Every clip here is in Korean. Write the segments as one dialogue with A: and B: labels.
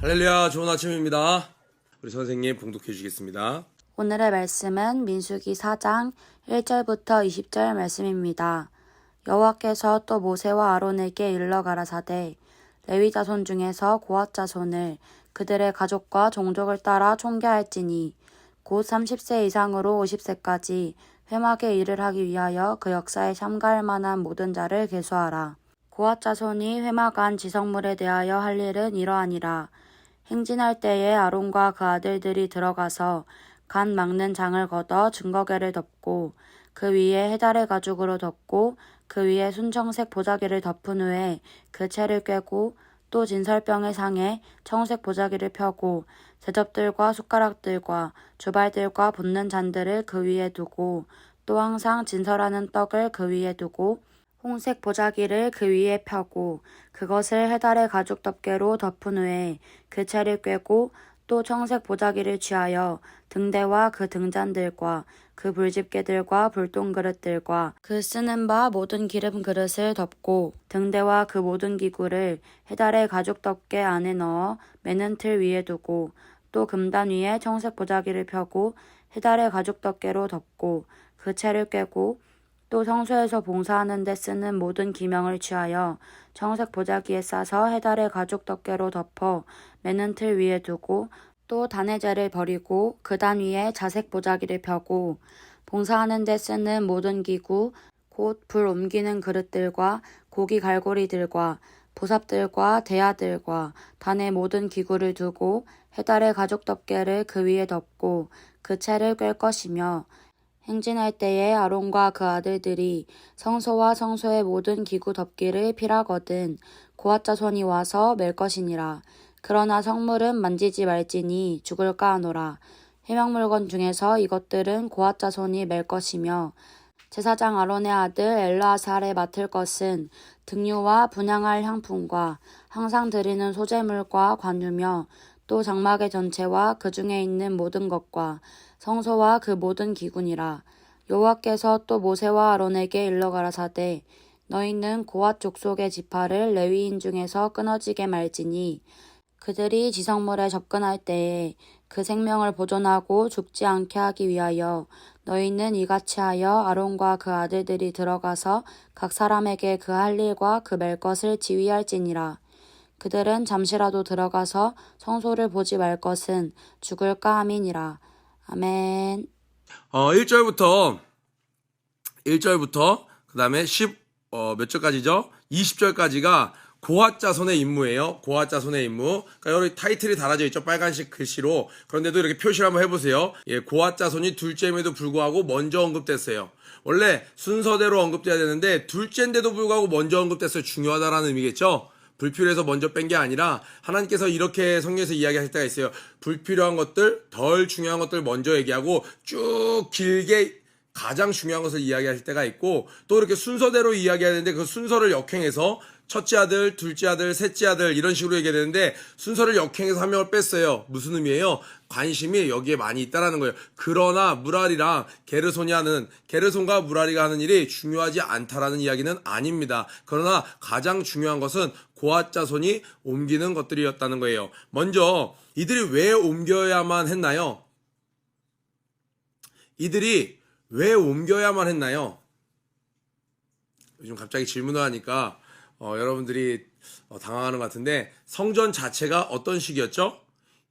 A: 할렐루야, 좋은 아침입니다. 우리 선생님 봉독해 주시겠습니다.
B: 오늘의 말씀은 민수기 4장 1절부터 20절 말씀입니다. 여호와께서 또 모세와 아론에게 일러 가라사대 레위 자손 중에서 고앗 자손을 그들의 가족과 종족을 따라 총계할지니 곧 30세 이상으로 50세까지 회막의 일을 하기 위하여 그 역사에 참가할 만한 모든 자를 계수하라. 고앗 자손이 회막 안 지성물에 대하여 할 일은 이러하니라. 행진할 때에 아론과 그 아들들이 들어가서 간 막는 장을 걷어 증거계를 덮고 그 위에 해달의 가죽으로 덮고 그 위에 순청색 보자기를 덮은 후에 그 채를 꿰고 또 진설병의 상에 청색 보자기를 펴고 대접들과 숟가락들과 주발들과 붓는 잔들을 그 위에 두고 또 항상 진설하는 떡을 그 위에 두고 홍색 보자기를 그 위에 펴고 그것을 해달의 가죽 덮개로 덮은 후에 그 채를 꿰고 또 청색 보자기를 취하여 등대와 그 등잔들과 그 불집게들과 불똥 그릇들과 그 쓰는 바 모든 기름 그릇을 덮고 등대와 그 모든 기구를 해달의 가죽 덮개 안에 넣어 매는 틀 위에 두고 또 금단 위에 청색 보자기를 펴고 해달의 가죽 덮개로 덮고 그 채를 꿰고 또 성소에서 봉사하는 데 쓰는 모든 기명을 취하여 청색 보자기에 싸서 해달의 가죽 덮개로 덮어 매는 틀 위에 두고 또 단해제를 버리고 그 단 위에 자색 보자기를 펴고 봉사하는 데 쓰는 모든 기구 곧 불 옮기는 그릇들과 고기 갈고리들과 보삽들과 대야들과 단의 모든 기구를 두고 해달의 가죽 덮개를 그 위에 덮고 그 채를 꿰 것이며 행진할 때에 아론과 그 아들들이 성소와 성소의 모든 기구 덮기를 필하거든 고앗 자손이 와서 맬 것이니라. 그러나 성물은 만지지 말지니 죽을까 하노라. 해명 물건 중에서 이것들은 고앗 자손이 맬 것이며 제사장 아론의 아들 엘라살에 맡을 것은 등유와 분양할 향품과 항상 드리는 소재물과 관유며 또 장막의 전체와 그 중에 있는 모든 것과 성소와 그 모든 기군이라 여호와께서 또 모세와 아론에게 일러 가라사대 너희는 고앗 족속의 지파를 레위인 중에서 끊어지게 말지니 그들이 지성물에 접근할 때에 그 생명을 보존하고 죽지 않게 하기 위하여 너희는 이같이 하여 아론과 그 아들들이 들어가서 각 사람에게 그 할 일과 그맬 것을 지휘할지니라. 그들은 잠시라도 들어가서 성소를 보지 말 것은 죽을까 함이니라. 아멘.
A: 어, 1절부터 1절부터 그다음에 10 어, 몇 절까지죠? 20절까지가 고앗 자손의 임무예요. 고앗 자손의 임무. 그러니까 여기 타이틀이 달아져 있죠. 빨간색 글씨로. 그런데도 이렇게 표시를 한번 해보세요. 예, 고앗 자손이 둘째임에도 불구하고 먼저 언급됐어요. 원래 순서대로 언급돼야 되는데 둘째인데도 불구하고 먼저 언급됐어요. 중요하다라는 의미겠죠. 불필요해서 먼저 뺀 게 아니라 하나님께서 이렇게 성경에서 이야기하실 때가 있어요. 불필요한 것들, 덜 중요한 것들 먼저 얘기하고 쭉 길게 가장 중요한 것을 이야기하실 때가 있고 또 이렇게 순서대로 이야기해야 되는데 그 순서를 역행해서 첫째 아들, 둘째 아들, 셋째 아들 이런 식으로 얘기해야 되는데 순서를 역행해서 한 명을 뺐어요. 무슨 의미예요? 관심이 여기에 많이 있다라는 거예요. 그러나 무라리랑 게르손이 하는 게르손과 무라리가 하는 일이 중요하지 않다라는 이야기는 아닙니다. 그러나 가장 중요한 것은 고앗 자손이 옮기는 것들이었다는 거예요. 먼저 이들이 왜 옮겨야만 했나요? 이들이 왜 옮겨야만 했나요? 요즘 갑자기 질문을 하니까 어, 여러분들이 어, 당황하는 것 같은데 성전 자체가 어떤 식이었죠?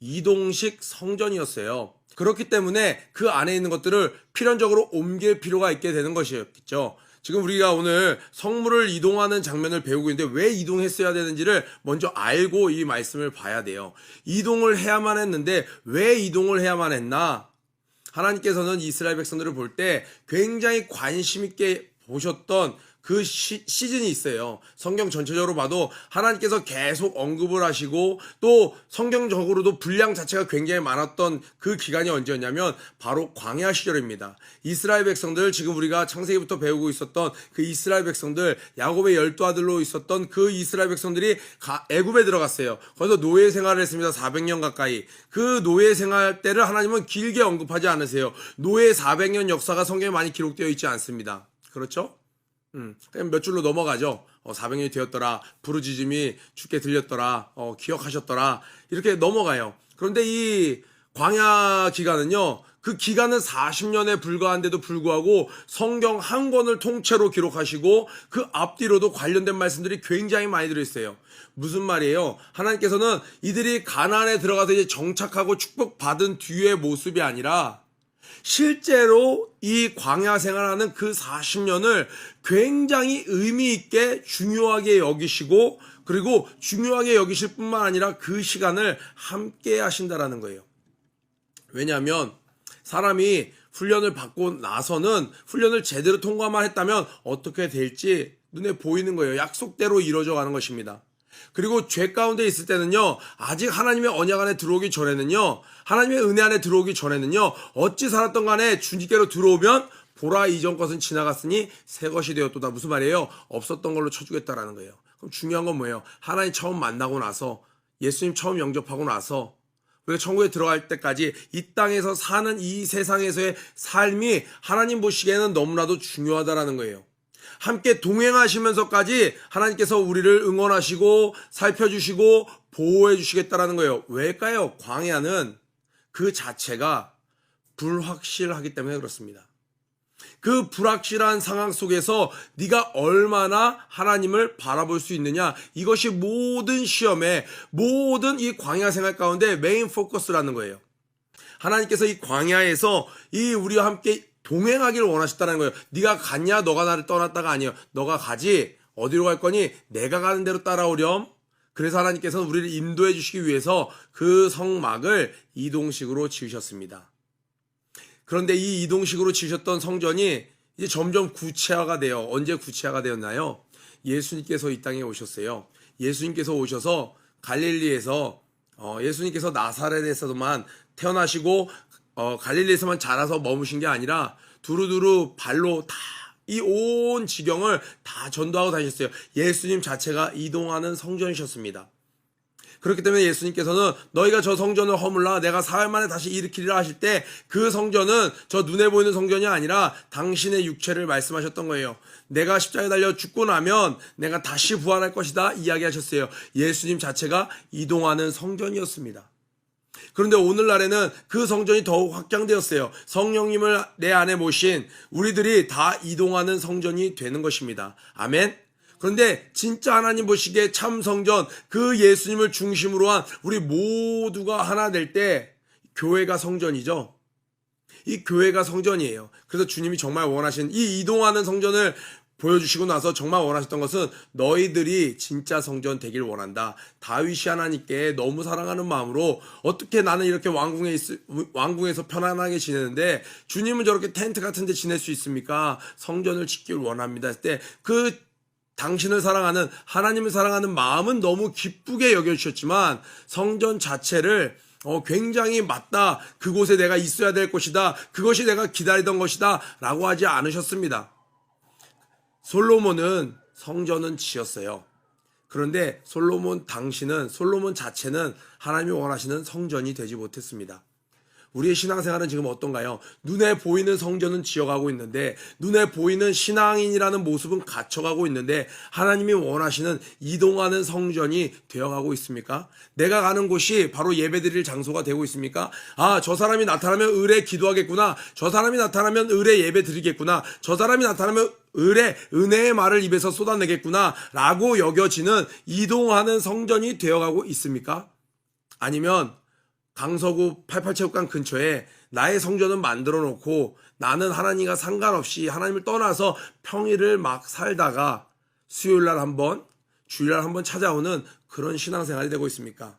A: 이동식 성전이었어요. 그렇기 때문에 그 안에 있는 것들을 필연적으로 옮길 필요가 있게 되는 것이었겠죠. 지금 우리가 오늘 성물을 이동하는 장면을 배우고 있는데 왜 이동했어야 되는지를 먼저 알고 이 말씀을 봐야 돼요. 이동을 해야만 했는데 왜 이동을 해야만 했나? 하나님께서는 이스라엘 백성들을 볼 때 굉장히 관심 있게 보셨던 그 시, 시즌이 있어요. 성경 전체적으로 봐도 하나님께서 계속 언급을 하시고 또 성경적으로도 분량 자체가 굉장히 많았던 그 기간이 언제였냐면 바로 광야 시절입니다. 이스라엘 백성들 지금 우리가 창세기부터 배우고 있었던 그 이스라엘 백성들 야곱의 열두 아들로 있었던 그 이스라엘 백성들이 가, 애굽에 들어갔어요. 거기서 노예 생활을 했습니다. 400년 가까이. 그 노예 생활 때를 하나님은 길게 언급하지 않으세요. 노예 400년 역사가 성경에 많이 기록되어 있지 않습니다. 그렇죠? 음, 몇 줄로 넘어가죠. 어, 400년이 되었더라. 부르짖음이 주께 들렸더라. 어, 기억하셨더라. 이렇게 넘어가요. 그런데 이 광야 기간은요. 그 기간은 40년에 불과한데도 불구하고 성경 한 권을 통째로 기록하시고 그 앞뒤로도 관련된 말씀들이 굉장히 많이 들어있어요. 무슨 말이에요? 하나님께서는 이들이 가나안에 들어가서 이제 정착하고 축복받은 뒤의 모습이 아니라 실제로 이 광야 생활하는 그 40년을 굉장히 의미 있게 중요하게 여기시고 그리고 중요하게 여기실 뿐만 아니라 그 시간을 함께 하신다라는 거예요. 왜냐하면 사람이 훈련을 받고 나서는 훈련을 제대로 통과만 했다면 어떻게 될지 눈에 보이는 거예요. 약속대로 이루어져 가는 것입니다. 그리고 죄 가운데 있을 때는요, 아직 하나님의 언약 안에 들어오기 전에는요, 하나님의 은혜 안에 들어오기 전에는요, 어찌 살았던 간에 주님께로 들어오면 보라 이전 것은 지나갔으니 새 것이 되었도다. 무슨 말이에요? 없었던 걸로 쳐주겠다라는 거예요. 그럼 중요한 건 뭐예요? 하나님 처음 만나고 나서 예수님 처음 영접하고 나서 우리가 천국에 들어갈 때까지 이 땅에서 사는 이 세상에서의 삶이 하나님 보시기에는 너무나도 중요하다라는 거예요. 함께 동행하시면서까지 하나님께서 우리를 응원하시고 살펴주시고 보호해 주시겠다라는 거예요. 왜일까요? 광야는 그 자체가 불확실하기 때문에 그렇습니다. 그 불확실한 상황 속에서 네가 얼마나 하나님을 바라볼 수 있느냐 이것이 모든 시험에 모든 이 광야 생활 가운데 메인 포커스라는 거예요. 하나님께서 이 광야에서 이 우리와 함께 동행하기를 원하셨다는 거예요. 네가 갔냐 너가 나를 떠났다가 아니에요. 너가 가지 어디로 갈 거니 내가 가는 대로 따라오렴. 그래서 하나님께서는 우리를 인도해 주시기 위해서 그 성막을 이동식으로 지으셨습니다. 그런데 이 이동식으로 지으셨던 성전이 이제 점점 구체화가 되어 언제 구체화가 되었나요? 예수님께서 이 땅에 오셨어요. 예수님께서 오셔서 갈릴리에서 어, 예수님께서 나사렛에서만 태어나시고 어, 갈릴리에서만 자라서 머무신 게 아니라 두루두루 발로 다 이 온 지경을 다 전도하고 다니셨어요. 예수님 자체가 이동하는 성전이셨습니다. 그렇기 때문에 예수님께서는 너희가 저 성전을 허물라 내가 사흘 만에 다시 일으키리라 하실 때 그 성전은 저 눈에 보이는 성전이 아니라 당신의 육체를 말씀하셨던 거예요. 내가 십자가에 달려 죽고 나면 내가 다시 부활할 것이다 이야기하셨어요. 예수님 자체가 이동하는 성전이었습니다. 그런데 오늘날에는 그 성전이 더욱 확장되었어요. 성령님을 내 안에 모신 우리들이 다 이동하는 성전이 되는 것입니다. 아멘. 그런데 진짜 하나님 보시기에 참 성전, 그 예수님을 중심으로 한 우리 모두가 하나 될 때 교회가 성전이죠. 이 교회가 성전이에요. 그래서 주님이 정말 원하신 이 이동하는 성전을 보여주시고 나서 정말 원하셨던 것은 너희들이 진짜 성전 되길 원한다. 다윗이 하나님께 너무 사랑하는 마음으로 어떻게 나는 이렇게 왕궁에 있, 왕궁에서 편안하게 지내는데 주님은 저렇게 텐트 같은 데 지낼 수 있습니까? 성전을 짓길 원합니다. 했을 때그 당신을 사랑하는 하나님을 사랑하는 마음은 너무 기쁘게 여겨주셨지만 성전 자체를 어, 굉장히 맞다. 그곳에 내가 있어야 될 것이다. 그것이 내가 기다리던 것이다. 라고 하지 않으셨습니다. 솔로몬은 성전은 지었어요. 그런데 솔로몬 당신은 솔로몬 자체는 하나님이 원하시는 성전이 되지 못했습니다. 우리의 신앙생활은 지금 어떤가요? 눈에 보이는 성전은 지어가고 있는데 눈에 보이는 신앙인이라는 모습은 갖춰가고 있는데 하나님이 원하시는 이동하는 성전이 되어가고 있습니까? 내가 가는 곳이 바로 예배드릴 장소가 되고 있습니까? 아, 저 사람이 나타나면 을에 기도하겠구나. 저 사람이 나타나면 을에 예배 드리겠구나. 저 사람이 나타나면 을에 은혜의 말을 입에서 쏟아내겠구나. 라고 여겨지는 이동하는 성전이 되어가고 있습니까? 아니면 강서구 88체육관 근처에 나의 성전은 만들어 놓고 나는 하나님과 상관없이 하나님을 떠나서 평일을 막 살다가 수요일 날 한번 주일날 한번 찾아오는 그런 신앙생활이 되고 있습니까?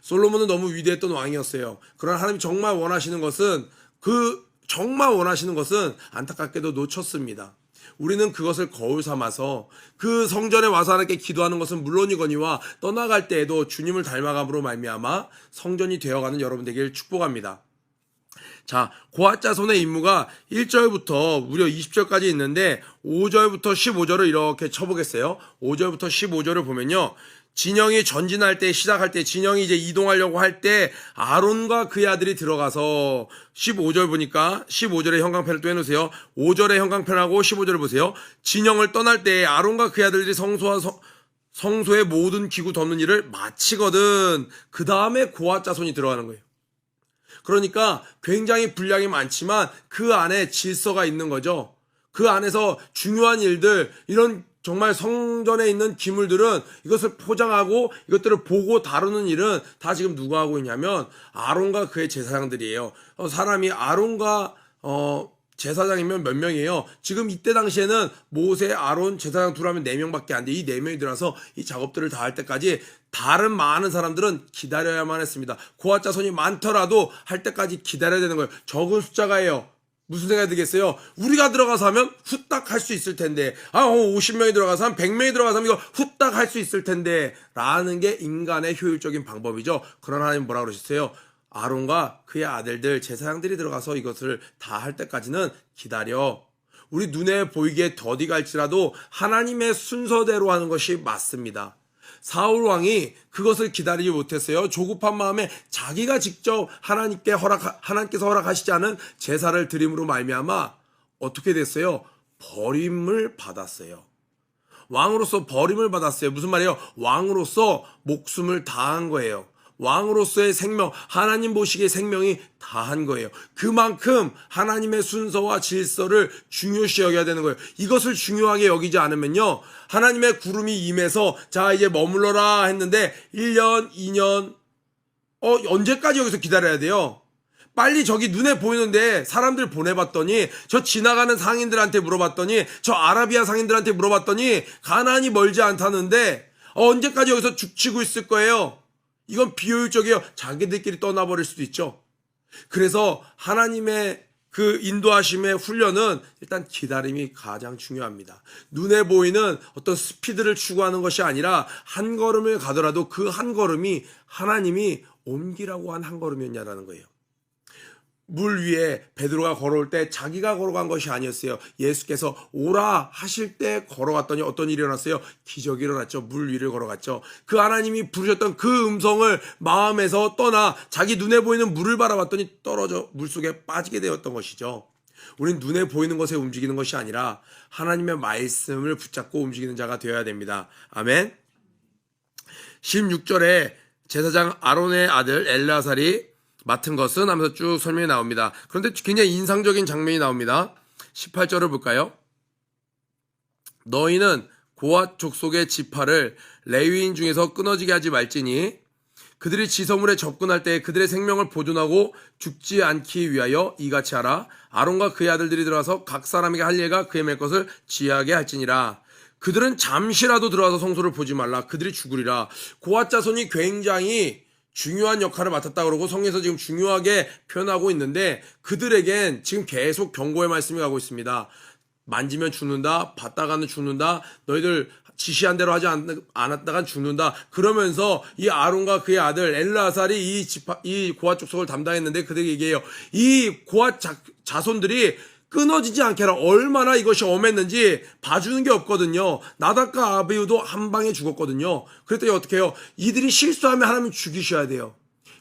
A: 솔로몬은 너무 위대했던 왕이었어요. 그러나 하나님이 정말 원하시는 것은 그 정말 원하시는 것은 안타깝게도 놓쳤습니다. 우리는 그것을 거울 삼아서 그 성전에 와서 하나님께 기도하는 것은 물론이거니와 떠나갈 때에도 주님을 닮아감으로 말미암아 성전이 되어가는 여러분 되기를 축복합니다. 자, 고아자손의 임무가 1절부터 무려 20절까지 있는데 5절부터 15절을 이렇게 쳐보겠어요. 5절부터 15절을 보면요. 진영이 전진할 때 시작할 때 진영이 이제 이동하려고 할 때 아론과 그의 아들이 들어가서 15절 보니까 15절에 형광펜을 또 해놓으세요. 5절에 형광펜하고 15절을 보세요. 진영을 떠날 때 아론과 그의 아들들이 성소와 성, 성소의 모든 기구 덮는 일을 마치거든 그 다음에 고아 자손이 들어가는 거예요. 그러니까 굉장히 분량이 많지만 그 안에 질서가 있는 거죠. 그 안에서 중요한 일들, 이런 정말 성전에 있는 기물들은 이것을 포장하고 이것들을 보고 다루는 일은 다 지금 누가 하고 있냐면 아론과 그의 제사장들이에요. 어, 사람이 아론과 어, 제사장이면 몇 명이에요? 지금 이때 당시에는 모세, 아론, 제사장 둘 하면 네 명밖에 안 돼. 이 네 명이 들어서 이 작업들을 다 할 때까지 다른 많은 사람들은 기다려야만 했습니다. 고아 자 손이 많더라도 할 때까지 기다려야 되는 거예요. 적은 숫자가예요. 무슨 생각이 들겠어요? 우리가 들어가서 하면 후딱 할 수 있을 텐데, 아, 어, 50명이 들어가서 하면 100명이 들어가서 하면 이거 후딱 할 수 있을 텐데, 라는 게 인간의 효율적인 방법이죠. 그러나 하나님 뭐라 그러셨어요? 아론과 그의 아들들, 제사장들이 들어가서 이것을 다 할 때까지는 기다려. 우리 눈에 보이기에 더디 갈지라도 하나님의 순서대로 하는 것이 맞습니다. 사울 왕이 그것을 기다리지 못했어요. 조급한 마음에 자기가 직접 하나님께 허락 하나님께서 허락하시지 않은 제사를 드림으로 말미암아 어떻게 됐어요? 버림을 받았어요. 왕으로서 버림을 받았어요. 무슨 말이에요? 왕으로서 목숨을 다한 거예요. 왕으로서의 생명, 하나님 보시기에 생명이 다한 거예요. 그만큼 하나님의 순서와 질서를 중요시 여겨야 되는 거예요. 이것을 중요하게 여기지 않으면요. 하나님의 구름이 임해서 자, 이제 머물러라 했는데 1년, 2년, 어, 언제까지 여기서 기다려야 돼요? 빨리 저기 눈에 보이는데 사람들 보내봤더니 저 지나가는 상인들한테 물어봤더니 저 아라비아 상인들한테 물어봤더니 가난이 멀지 않다는데 어, 언제까지 여기서 죽치고 있을 거예요? 이건 비효율적이에요. 자기들끼리 떠나버릴 수도 있죠. 그래서 하나님의 그 인도하심의 훈련은 일단 기다림이 가장 중요합니다. 눈에 보이는 어떤 스피드를 추구하는 것이 아니라 한 걸음을 가더라도 그 한 걸음이 하나님이 옮기라고 한 한 걸음이었냐라는 거예요. 물 위에 베드로가 걸어올 때 자기가 걸어간 것이 아니었어요. 예수께서 오라 하실 때 걸어갔더니 어떤 일이 일어났어요? 기적이 일어났죠. 물 위를 걸어갔죠. 그 하나님이 부르셨던 그 음성을 마음에서 떠나 자기 눈에 보이는 물을 바라봤더니 떨어져 물속에 빠지게 되었던 것이죠. 우린 눈에 보이는 것에 움직이는 것이 아니라 하나님의 말씀을 붙잡고 움직이는 자가 되어야 됩니다. 아멘. 16절에 제사장 아론의 아들 엘라살이 맡은 것은 하면서 쭉 설명이 나옵니다. 그런데 굉장히 인상적인 장면이 나옵니다. 18절을 볼까요? 너희는 고앗 족속의 지파를 레위인 중에서 끊어지게 하지 말지니 그들이 지서물에 접근할 때 그들의 생명을 보존하고 죽지 않기 위하여 이같이 하라. 아론과 그의 아들들이 들어가서 각 사람에게 할 예가 그의 맬 것을 지하게 할지니라. 그들은 잠시라도 들어와서 성소를 보지 말라. 그들이 죽으리라. 고앗 자손이 굉장히 중요한 역할을 맡았다 그러고 성에서 지금 중요하게 표현하고 있는데 그들에겐 지금 계속 경고의 말씀이 가고 있습니다. 만지면 죽는다, 받다가는 죽는다, 너희들 지시한 대로 하지 않, 않았다간 죽는다. 그러면서 이 아론과 그의 아들 엘라살이 이 지파, 이 고아 족속을 담당했는데 그들에게 얘기해요. 이 고아 자, 자손들이 끊어지지 않게 하라. 얼마나 이것이 엄했는지 봐주는 게 없거든요. 나닥과 아비우도 한 방에 죽었거든요. 그랬더니 어떻게 해요? 이들이 실수하면 하나님 죽이셔야 돼요.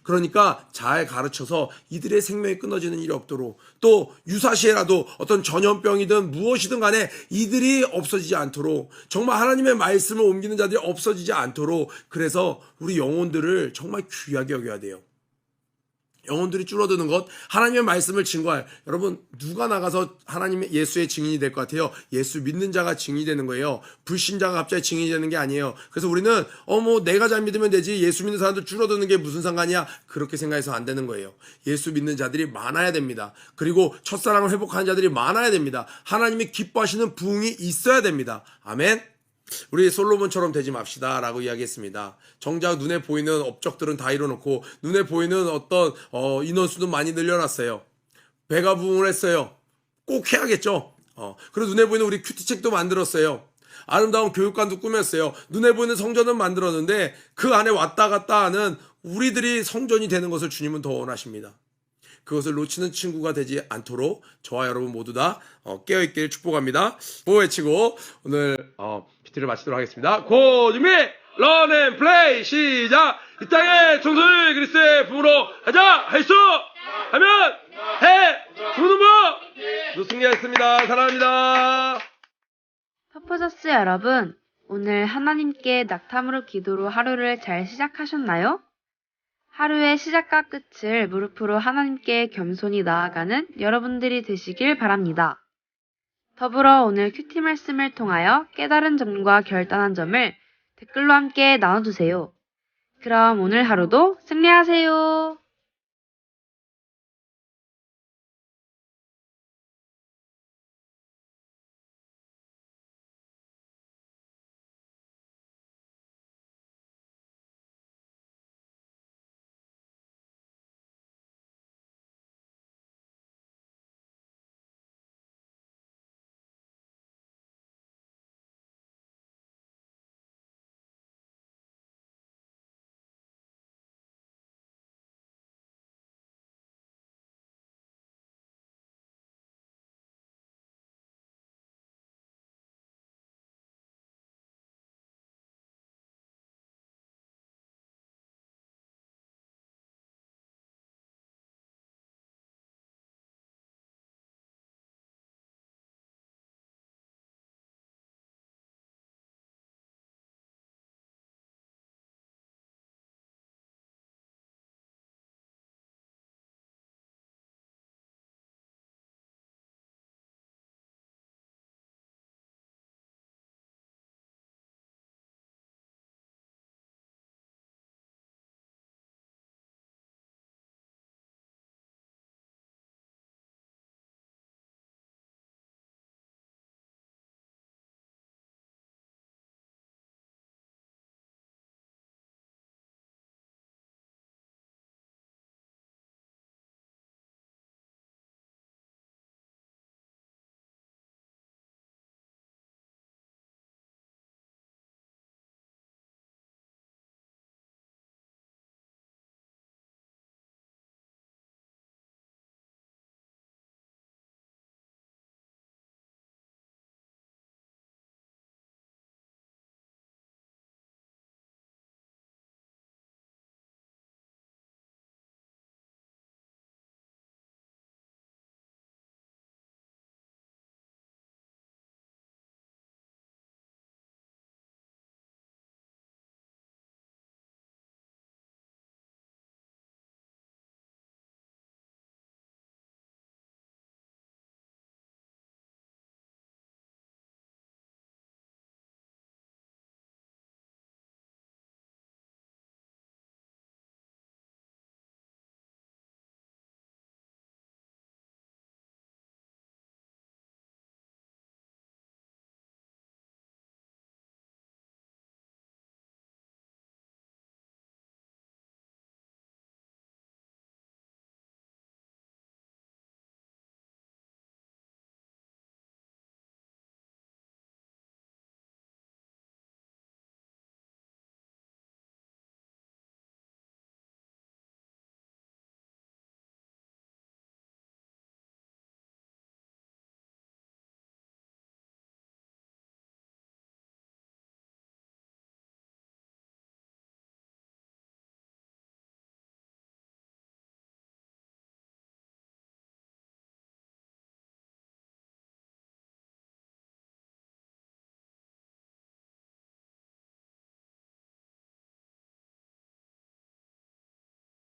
A: 그러니까 잘 가르쳐서 이들의 생명이 끊어지는 일이 없도록 또 유사시에라도 어떤 전염병이든 무엇이든 간에 이들이 없어지지 않도록 정말 하나님의 말씀을 옮기는 자들이 없어지지 않도록 그래서 우리 영혼들을 정말 귀하게 여겨야 돼요. 영혼들이 줄어드는 것, 하나님의 말씀을 증거할 여러분 누가 나가서 하나님의 예수의 증인이 될 것 같아요. 예수 믿는 자가 증인이 되는 거예요. 불신자가 갑자기 증인이 되는 게 아니에요. 그래서 우리는 어 뭐 내가 잘 믿으면 되지 예수 믿는 사람들 줄어드는 게 무슨 상관이야? 그렇게 생각해서 안 되는 거예요. 예수 믿는 자들이 많아야 됩니다. 그리고 첫사랑을 회복하는 자들이 많아야 됩니다. 하나님이 기뻐하시는 부흥이 있어야 됩니다. 아멘. 우리 솔로몬처럼 되지 맙시다 라고 이야기했습니다. 정작 눈에 보이는 업적들은 다 이뤄놓고 눈에 보이는 어떤 어, 인원수도 많이 늘려놨어요. 배가 부흥을 했어요. 꼭 해야겠죠. 어, 그리고 눈에 보이는 우리 큐티책도 만들었어요. 아름다운 교육관도 꾸몄어요. 눈에 보이는 성전은 만들었는데 그 안에 왔다 갔다 하는 우리들이 성전이 되는 것을 주님은 더 원하십니다. 그것을 놓치는 친구가 되지 않도록 저와 여러분 모두 다 어, 깨어있기를 축복합니다. 보호 외치고 오늘 어, PT를 마치도록 하겠습니다. 고 준비 런앤 플레이 시작! 이 땅의 청소를 그리스의 부으로 하자! 할 수 하면 해! 주는 법! 승리했습니다. 사랑합니다.
B: 퍼포저스 여러분, 오늘 하나님께 낙탐으로 기도로 하루를 잘 시작하셨나요? 하루의 시작과 끝을 무릎으로 하나님께 겸손히 나아가는 여러분들이 되시길 바랍니다. 더불어 오늘 큐티 말씀을 통하여 깨달은 점과 결단한 점을 댓글로 함께 나눠주세요. 그럼 오늘 하루도 승리하세요.